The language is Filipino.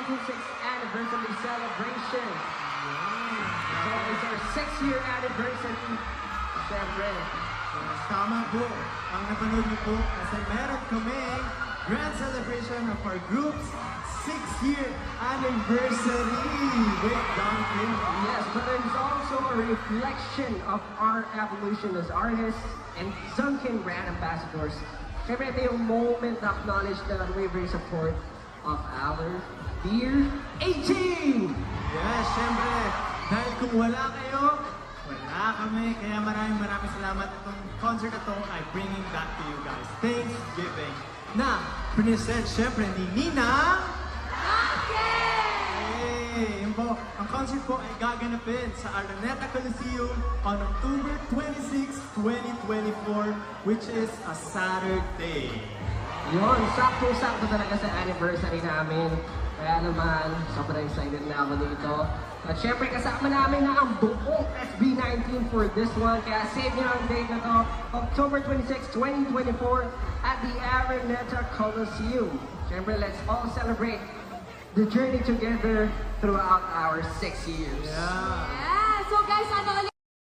96th anniversary celebration. So it's our six-year anniversary. Siyempre. Tama po ang napanood niyo po kasi meron kami grand celebration of our group's six-year anniversary with Yes, but it's also a reflection of our evolution as artists and Duncan grand ambassadors. Siyempre, ito yung moment to acknowledge the unwavering support of our dear 18! Yes, syempre. Dahil kung wala kayo, wala kami. Kaya maraming maraming salamat. Itong concert na to ay bringing back to you guys. Thanksgiving. Na, present syempre ni Nina. Hey, yun po. Ang concert po ay gaganapin sa Araneta Coliseum on October 26, 2024, which is a Saturday. Yun, sakto-sakto talaga sa anniversary namin. Kaya naman, sobrang excited na ako dito. At syempre, kasama namin na ang buong SB19 for this one. Kaya save nyo ang date na to, October 26, 2024 at the Araneta Coliseum. Syempre, let's all celebrate the journey together throughout our six years. Yeah. Yeah, so guys, ano ulit?